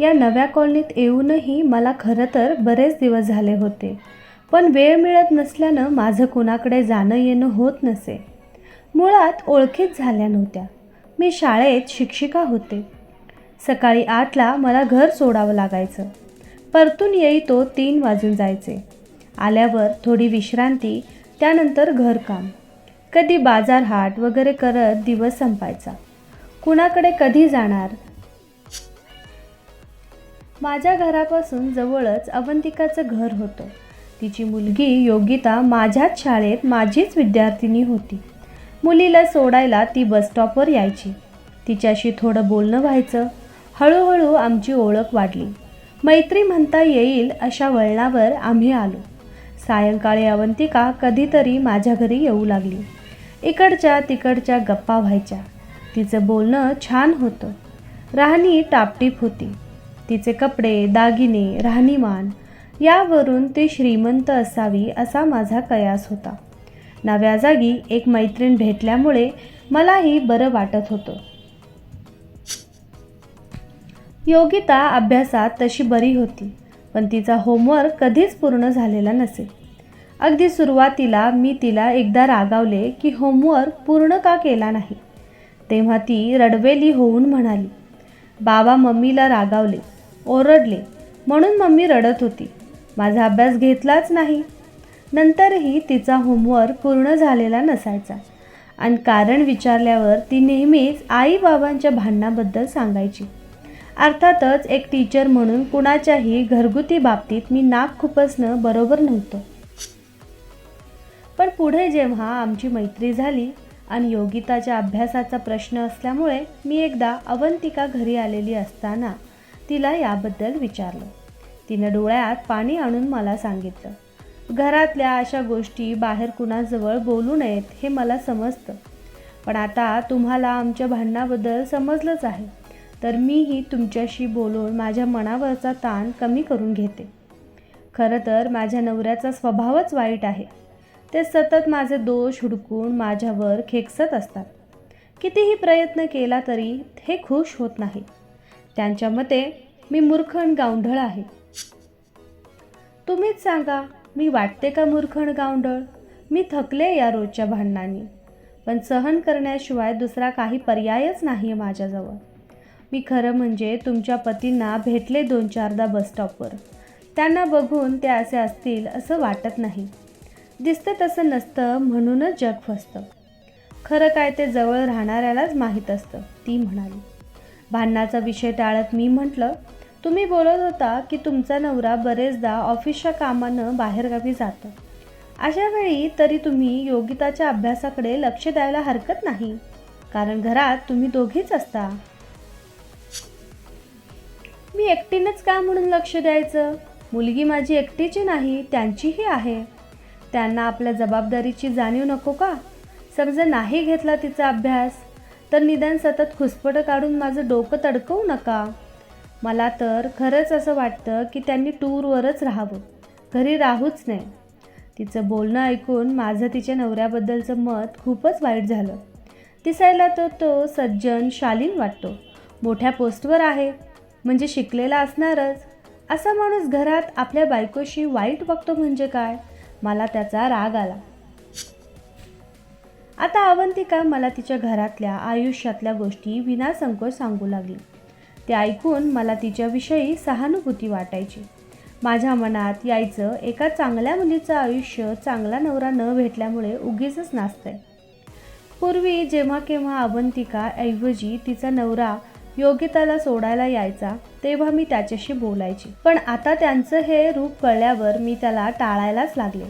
या नव्या कॉलनीत येऊनही मला खरं तर बरेच दिवस झाले होते. पण वेळ मिळत नसल्यानं माझं कुणाकडे जाणं येणं होत नसे. मुळात ओळखीच झाल्या नव्हत्या. मी शाळेत शिक्षिका होते. सकाळी आठला मला घर सोडावं लागायचं. परतून येई तो तीन वाजून जायचे. आल्यावर थोडी विश्रांती त्यानंतर घरकाम. कधी बाजारहाट वगैरे करत दिवस संपायचा. कुणाकडे कधी जाणार माझ्या घरापासून जवळच अवंतिकाचं घर होतं. तिची मुलगी योगिता माझ्याच शाळेत माझीच विद्यार्थिनी होती. मुलीला सोडायला ती बसस्टॉपवर यायची. तिच्याशी थोडं बोलणं व्हायचं. हळूहळू आमची ओळख वाढली. मैत्री म्हणता येईल अशा वळणावर आम्ही आलो. सायंकाळी अवंतिका कधीतरी माझ्या घरी येऊ लागली. इकडच्या तिकडच्या गप्पा व्हायच्या. तिचं बोलणं छान होतं. राहणी टापटीप होती. तिचे कपडे दागिने राहणीमान यावरून ती श्रीमंत असावी असा माझा कयास होता. नव्या जागी एक मैत्रीण भेटल्यामुळे मलाही बरं वाटत होतं. योगिता अभ्यासात तशी बरी होती पण तिचा होमवर्क कधीच पूर्ण झालेला नसे. अगदी सुरुवातीला मी तिला एकदा रागावले की होमवर्क पूर्ण का केला नाही. तेव्हा ती रडवेली होऊन म्हणाली बाबा मम्मीला रागावले. ओरडले. म्हणून मम्मी रडत होती. माझा अभ्यास घेतलाच नाही. नंतरही तिचा होमवर्क पूर्ण झालेला नसायचा. आणि कारण विचारल्यावर ती नेहमीच आई बाबांच्या भांडणाबद्दल सांगायची. अर्थातच एक टीचर म्हणून कुणाच्याही घरगुती बाबतीत मी नाक खुपसणं बरोबर नव्हतं. पण पुढे जेव्हा आमची मैत्री झाली आणि योगिताच्या अभ्यासाचा प्रश्न असल्यामुळे मी एकदा अवंतिका घरी आलेली असताना तिला याबद्दल विचारलं. तिनं डोळ्यात पाणी आणून मला सांगितलं घरातल्या अशा गोष्टी बाहेर कुणाजवळ बोलू नयेत हे मला समजतं. पण आता तुम्हाला आमच्या भांडणाबद्दल समजलंच आहे. तर मीही तुमच्याशी बोलून माझ्या मनावरचा ताण कमी करून घेते. खरं तर माझ्या नवऱ्याचा स्वभावच वाईट आहे. ते सतत माझे दोष हुडकून माझ्यावर खेकसत असतात. कितीही प्रयत्न केला तरी हे खुश होत नाही. त्यांच्या मते मी मूर्ख आणि गावंढळ आहे. तुम्हीच सांगा मी वाटते का मूर्ख आणि गावंढळ? मी थकले या रोजच्या भांडणांनी. पण सहन करण्याशिवाय दुसरा काही पर्यायच नाही आहे माझ्याजवळ. मी खरं म्हणजे तुमच्या पतींना भेटले दोन चारदा बसस्टॉपवर त्यांना बघून ते असे असतील असं वाटत नाही. दिसतं तसं नसतं म्हणूनच जग फसतं. खरं काय ते जवळ राहणाऱ्यालाच माहीत असतं ती म्हणाली. भांडणाचा विषय टाळत मी म्हटलं तुम्ही बोलत होता की तुमचा नवरा बरेचदा ऑफिसच्या कामानं बाहेरगावी जातो. अशा वेळी तरी तुम्ही योगिताच्या अभ्यासाकडे लक्ष द्यायला हरकत नाही कारण घरात तुम्ही दोघीच असता. मी एकटीनंच का म्हणून लक्ष द्यायचं? मुलगी माझी एकटीची नाही त्यांचीही आहे. त्यांना आपल्या जबाबदारीची जाणीव नको का? समजा नाही घेतला तिचा अभ्यास तर निदान सतत खुसपटं काढून माझं डोकं तडकवू नका. मला तर खरंच असं वाटतं की त्यांनी टूरवरच राहावं. घरी राहूच नाही तिचं बोलणं ऐकून माझं तिच्या नवऱ्याबद्दलचं मत खूपच वाईट झालं. दिसायला तर तो सज्जन शालीन वाटतो. मोठ्या पोस्टवर आहे. म्हणजे शिकलेला असणारच. असा माणूस घरात आपल्या बायकोशी वाईट बघतो म्हणजे काय? मला त्याचा राग आला. आता अवंतिका मला तिच्या घरातल्या आयुष्यातल्या गोष्टी विनासंकोच सांगू लागली. ते ऐकून मला तिच्याविषयी सहानुभूती वाटायची. माझ्या मनात यायचं एका चांगल्या मुलीचं आयुष्य चांगला नवरा न भेटल्यामुळे उगीच नाचतंय पूर्वी जेव्हा केव्हा अवंतिका ऐवजी तिचा नवरा योगिताला सोडायला यायचा तेव्हा मी त्याच्याशी बोलायची. पण आता त्यांचं हे रूप कळल्यावर मी त्याला टाळायलाच लागले.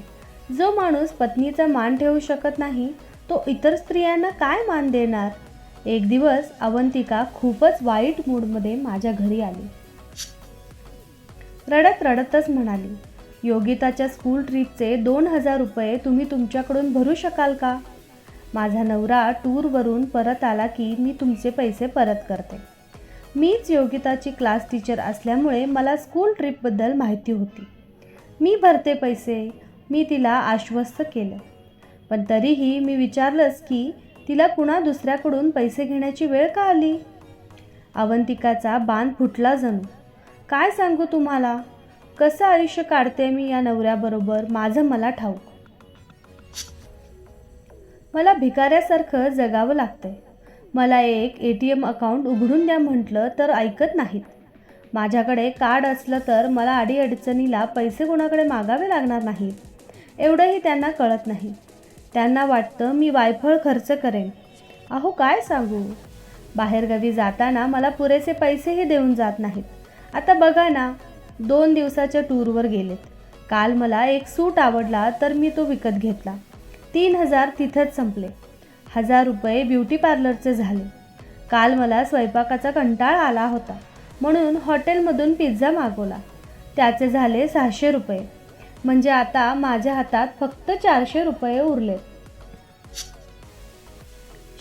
जो माणूस पत्नीचा मान ठेवू शकत नाही तो इतर स्त्रियांना काय मान देणार? एक दिवस अवंतिका खूपच वाईट मूडमध्ये माझ्या घरी आली. रडत रडतच म्हणाली योगिताच्या स्कूल ट्रिपचे दोन हजार रुपये तुम्ही तुमच्याकडून भरू शकाल का? माझा नवरा टूरवरून परत आला की मी तुमचे पैसे परत करते. मीच योगिताची क्लास टीचर असल्यामुळे मला स्कूल ट्रिपबद्दल माहिती होती. मी भरते पैसे. मी तिला आश्वस्त केलं. पण तरीही मी विचारलंच की तिला पुन्हा दुसऱ्याकडून पैसे घेण्याची वेळ का आली? अवंतिकाचा बांध फुटला जणू. काय सांगू तुम्हाला? कसं आयुष्य काढते मी या नवऱ्याबरोबर? माझं मला ठाऊक. मला भिकाऱ्यासारखं जगावं लागतंय. मला एक ए टी एम अकाउंट उघडून द्या म्हटलं तर ऐकत नाहीत. माझ्याकडे कार्ड असलं तर मला अडीअडचणीला पैसे कोणाकडे मागावे लागणार नाहीत. एवढंही त्यांना कळत नाही. त्यांना वाटतं मी वायफळ खर्च करेन. अहो काय सांगू? बाहेरगावी जाताना मला पुरेसे पैसेही देऊन जात नाहीत. आता बघा ना दोन दिवसाच्या टूरवर गेलेत. काल मला एक सूट आवडला तर मी तो विकत घेतला. तीन हजार तिथंच संपले. हजार रुपये ब्युटी पार्लरचे झाले. काल मला स्वयंपाकाचा कंटाळा आला होता. म्हणून हॉटेलमधून पिझ्झा मागवला. त्याचे झाले सहाशे रुपये. म्हणजे आता माझ्या हातात फक्त चारशे रुपये उरले.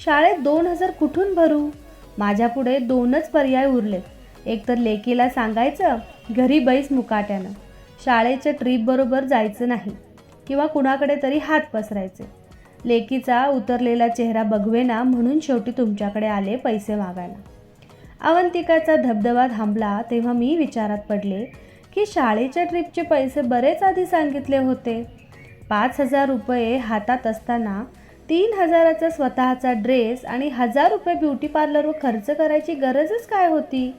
शाळेत दोन हजार कुठून भरू? माझ्यापुढे दोनच पर्याय उरलेत एक तर लेकीला सांगायचं घरी बैस मुकाट्यानं. शाळेच्या ट्रीपबरोबर जायचं नाही. किंवा कुणाकडे तरी हात पसरायचे. लेकीचा उतरलेला चेहरा बघवेना म्हणून शेवटी तुमच्याकडे आले पैसे मागायला. अवंतिकाचा धबधबा थांबला तेव्हा मी विचारात पडले की शाळेच्या ट्रिपचे पैसे बरेच आधी सांगितले होते. पाच हजार रुपये हातात असताना तीन हजाराचा स्वतःचा ड्रेस आणि हजार रुपये ब्युटी पार्लरवर खर्च करायची गरजच काय होती?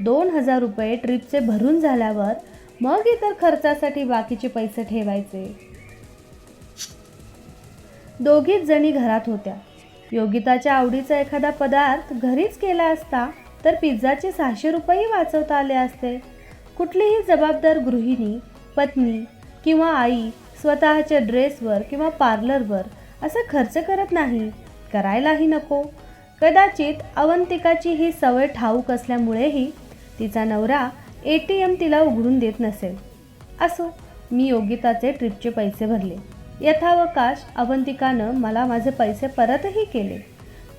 दोन हजार रुपये ट्रिपचे भरून झाल्यावर मग इतर खर्चासाठी बाकीचे पैसे ठेवायचे. दोघीच जणी घरात होत्या. योगिताच्या आवडीचा एखादा पदार्थ घरीच केला असता तर पिझ्झाचे सहाशे रुपयेही वाचवता आले असते. कुठलीही जबाबदार गृहिणी पत्नी किंवा आई स्वतःच्या ड्रेसवर किंवा पार्लरवर असा खर्च करत नाही. करायलाही नको. कदाचित अवंतिकाची ही सवय ठाऊक असल्यामुळेही तिचा नवरा ए टी एम तिला उघडून देत नसेल. असो मी योगिताचे ट्रिपचे पैसे भरले. यथावकाश अवंतिकानं मला माझे पैसे परतही केले.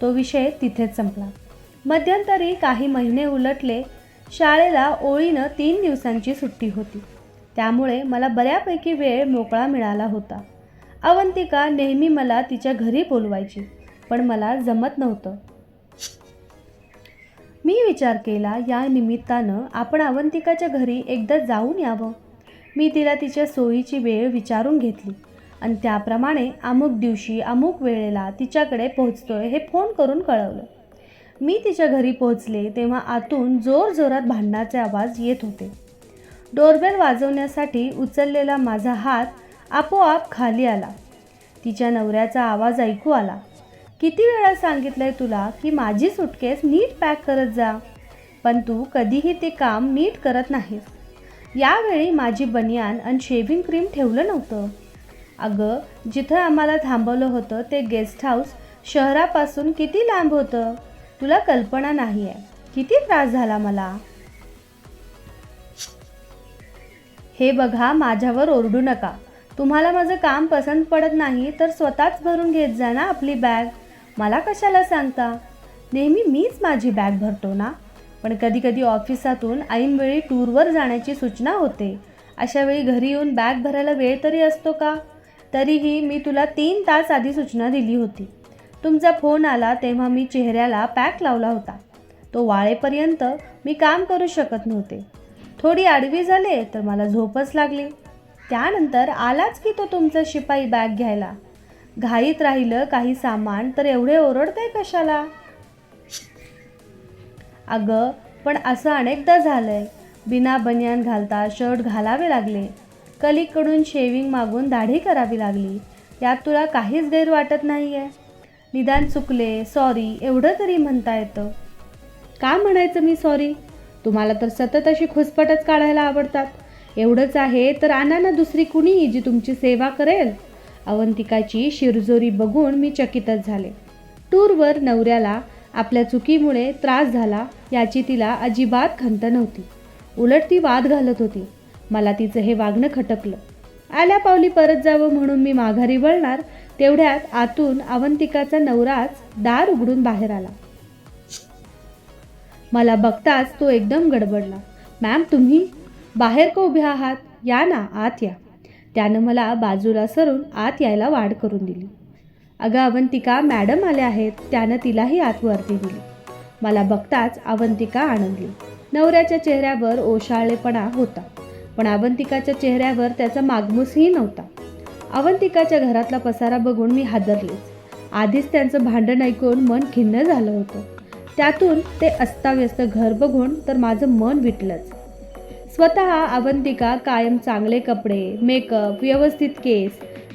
तो विषय तिथेच संपला. मध्यंतरी काही महिने उलटले शाळेला ओळीनं तीन दिवसांची सुट्टी होती. त्यामुळे मला बऱ्यापैकी वेळ मोकळा मिळाला होता. अवंतिका नेहमी मला तिच्या घरी बोलवायची पण मला जमत नव्हतं. मी विचार केला या निमित्तानं आपण अवंतिकाच्या घरी एकदा जाऊन यावं. मी तिला तिच्या सोयीची वेळ विचारून घेतली आणि त्याप्रमाणे अमुक दिवशी अमुक वेळेला तिच्याकडे पोहोचतोय हे फोन करून कळवलं. मी तिच्या घरी पोहोचले तेव्हा आतून जोरजोरात भांडणाचे आवाज येत होते. डोरबेल वाजवण्यासाठी उचललेला माझा हात आपोआप खाली आला. तिच्या नवऱ्याचा आवाज ऐकू आला. किती वेळा सांगितलंय तुला की माझी सुटकेस नीट पॅक करत जा पण तू कधीही ते काम नीट करत नाहीस. यावेळी माझी बनियान आणि शेव्हिंग क्रीम ठेवलं नव्हतं. अगं जिथं आम्हाला थांबवलं होतं ते गेस्ट हाऊस शहरापासून किती लांब होतं? तुला कल्पना नाही आहे किती त्रास झाला मला? हे बघा माझ्यावर ओरडू नका. तुम्हाला माझं काम पसंत पडत नाही तर स्वतःच भरून घेत जा ना आपली बॅग. मला कशाला सांगता? नेहमी मीच माझी बॅग भरतो ना? पण कधीकधी ऑफिसातून ऐनवेळी टूरवर जाण्याची सूचना होते. अशावेळी घरी येऊन बॅग भरायला वेळ तरी असतो का? तरीही मी तुला तीन तास आधी सूचना दिली होती. तुमचा फोन आला तेव्हा मी चेहऱ्याला पॅक लावला होता. तो वाळेपर्यंत मी काम करू शकत नव्हते. थोडी आडवी झाले तर मला झोपच लागली. त्यानंतर आलाच की तो तुमचा शिपाई बॅग घ्यायला. घाईत राहिलं काही सामान तर एवढे ओरडते कशाला? अगं पण असं अनेकदा झालंय. बिना बनियान घालता शर्ट घालावे लागले. कलीकडून शेविंग मागून दाढी करावी लागली. यात तुला काहीच गैर वाटत नाही आहे निदान चुकले सॉरी एवढं तरी म्हणता येतं. का म्हणायचं मी सॉरी तुम्हाला तर सतत अशी खुसपटच काढायला आवडतात. एवढंच आहे तर आणा ना दुसरी कुणी जी तुमची सेवा करेल? अवंतिकाची शिरजोरी बघून मी चकितच झाले. टूरवर नवऱ्याला आपल्या चुकीमुळे त्रास झाला याची तिला अजिबात खंत नव्हती. उलट ती वाद घालत होती. मला तिचं हे वागणं खटकलं. आल्या पावली परत जावं म्हणून मी माघारी वळणार तेवढ्यात आतून अवंतिकाचा नवराच दार उघडून बाहेर आला. मला बघताच तो एकदम गडबडला. मॅम तुम्ही बाहेर का उभे आहात? या ना आत या. त्यानं मला बाजूला सरून आत यायला वाढ करून दिली. अगं अवंतिका मॅडम आल्या आहेत. त्यानं तिलाही आत वरती दिली. मला बघताच अवंतिका आनंदली. नवऱ्याच्या चेहऱ्यावर ओशाळेपणा होता. पण अवंतिकाच्या चेहऱ्यावर त्याचा मागमूसही नव्हता. अवंतिकाच्या घरातला पसारा बघून मी हादरलेच. आधीच त्यांचं भांडण ऐकून मन खिन्न झालं होतं. त्यातून ते अस्ताव्यस्त घर बघून तर माझं मन विटलंच. स्वतः अवंतिका कायम चांगले कपडे मेकअप व्यवस्थित केस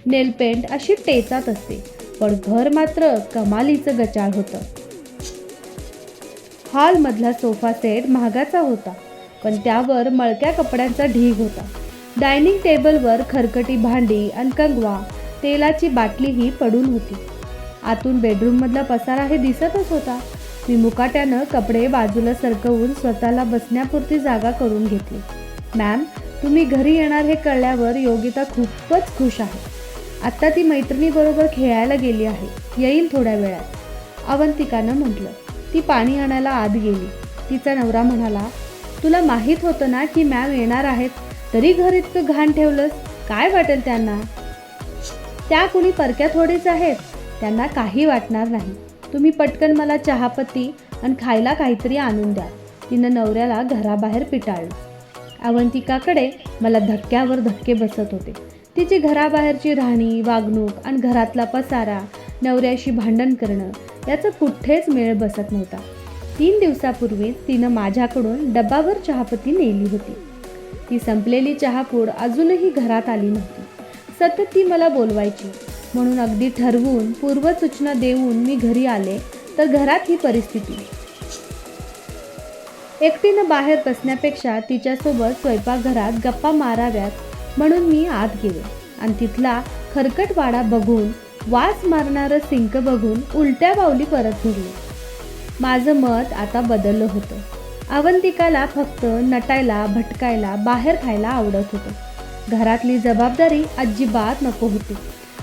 नेलपेंट अशी टेचात असते. पण घर मात्र कमालीचं गचाळ होतं. हॉलमधला सोफा सेट महागाचा होता. पण त्यावर मळक्या कपड्यांचा ढीग होता. डायनिंग टेबलवर खरकटी भांडी आणि कंगवा तेलाची बाटलीही पडून होती. आतून बेडरूममधला पसारा हे दिसतच होता. मी मुकाट्यानं कपडे बाजूला सरकवून स्वतःला बसण्यापुरती जागा करून घेतली. मॅम तुम्ही घरी येणार हे कळल्यावर योगिता खूपच खुश आहे. आत्ता ती मैत्रिणीबरोबर खेळायला गेली आहे. येईल थोड्या वेळात. अवंतिकानं म्हटलं. ती पाणी आणायला आत गेली. तिचा नवरा म्हणाला तुला माहीत होतं ना की मॅम येणार आहेत? तरी घर इतकं घाण ठेवलंस? काय वाटेल त्यांना? त्या कुणी परक्या थोडीच आहेत त्यांना काही वाटणार नाही. तुम्ही पटकन मला चहापत्ती आणि खायला काहीतरी आणून द्या. तिनं नवऱ्याला घराबाहेर पिटाळलं. अवंतिकाकडे मला धक्क्यावर धक्के बसत होते. तिची घराबाहेरची राहणी वागणूक आणि घरातला पसारा नवऱ्याशी भांडण करणं याचं कुठेच मेळ बसत नव्हता. तीन दिवसापूर्वीच तिनं माझ्याकडून डब्बावर चहापत्ती नेली होती. ती संपलेली चहापूड अजूनही घरात आली नव्हती. सतत ती मला बोलवायची. म्हणून अगदी ठरवून पूर्वसूचना देऊन मी घरी आले तर घरात ही परिस्थिती. एकटीनं बाहेर बसण्यापेक्षा तिच्यासोबत स्वयंपाकघरात गप्पा माराव्यात म्हणून मी आत गेले. आणि तिथला खरकट वाडा बघून वास मारणारं सिंक बघून उलट्या बावली परत फिरले माझं मत आता बदललं होतं. अवंतिकाला फक्त नटायला भटकायला बाहेर खायला आवडत होतं. घरातली जबाबदारी अजिबात नको होती.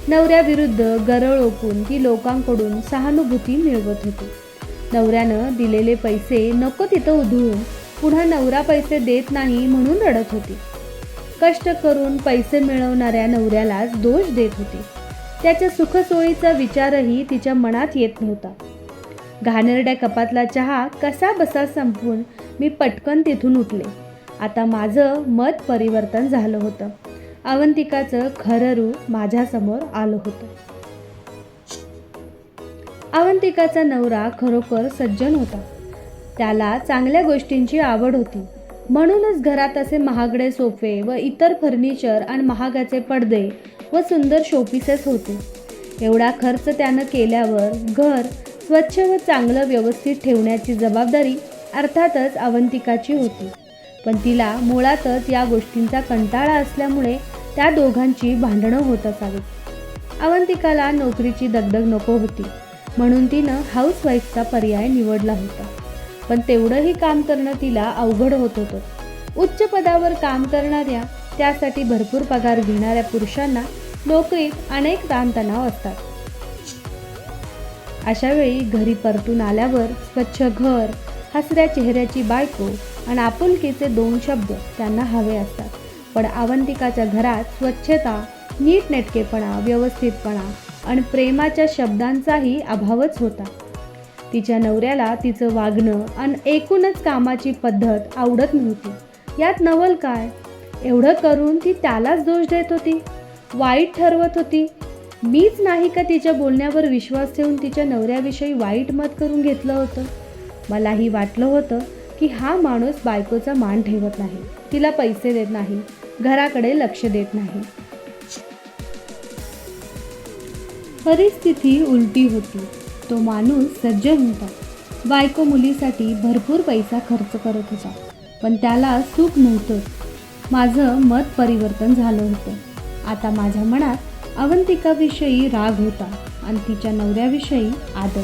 नवऱ्याविरुद्ध गरळ ओकून ती लोकांकडून सहानुभूती मिळवत होती. नवऱ्यानं दिलेले पैसे नको तिथं उधळून पुन्हा नवरा पैसे देत नाही म्हणून रडत होती. कष्ट करून पैसे मिळवणाऱ्या नवऱ्यालाच दोष देत होती. त्याच्या सुखसोयीचा विचारही तिच्या मनात येत नव्हता. घाणेरड्या कपातला चहा कसा बसा संपून मी पटकन तिथून उठले. आता माझं मत परिवर्तन झालं होतं. अवंतिकाचं खरं रूप माझ्यासमोर आलं होतं. अवंतिकाचा नवरा खरोखर सज्जन होता. त्याला चांगल्या गोष्टींची आवड होती. म्हणूनच घरात असे महागडे सोफे व इतर फर्निचर आणि महागाचे पडदे व सुंदर शोपीसेस होते. एवढा खर्च त्यानं केल्यावर घर स्वच्छ व चांगलं व्यवस्थित ठेवण्याची जबाबदारी अर्थातच अवंतिकाची होती. पण तिला मुळातच या गोष्टींचा कंटाळा असल्यामुळे त्या दोघांची भांडणं होत असावीत. अवंतिकाला नोकरीची दगदग नको होती. म्हणून तिनं हाऊसवाईफचा पर्याय निवडला होता. पण तेवढंही काम करणं तिला अवघड होत होतं. उच्च पदावर काम करणाऱ्या त्यासाठी भरपूर पगार घेणाऱ्या पुरुषांना नोकरीत अनेक ताणतणाव असतात. अशावेळी घरी परतून आल्यावर स्वच्छ घर हसऱ्या चेहऱ्याची बायको आणि आपुलकीचे दोन शब्द त्यांना हवे असतात. पण अवंतिकाच्या घरात स्वच्छता नीटनेटकेपणा व्यवस्थितपणा आणि प्रेमाच्या शब्दांचाही अभावच होता. तिच्या नवऱ्याला तिचं वागणं आणि एकूणच कामाची पद्धत आवडत नव्हती. यात नवल काय? एवढं करून ती त्यालाच दोष देत होती? वाईट ठरवत होती? मीच नाही का तिच्या बोलण्यावर विश्वास ठेवून तिच्या नवऱ्याविषयी वाईट मत करून घेतलं होतं? मलाही वाटलं होतं की हा माणूस बायकोचा मान ठेवत नाही. तिला पैसे देत नाही. घराकडे लक्ष देत नाही. परिस्थिती उलटी होती. तो माणूस सज्जन होता बायको मुलीसाठी भरपूर पैसा खर्च करत होता. पण त्याला सुख नव्हतं. माझं मत परिवर्तन झालं होतं. आता माझ्या मनात अवंतिकाविषयी राग होता आणि तिच्या नवऱ्याविषयी आदर.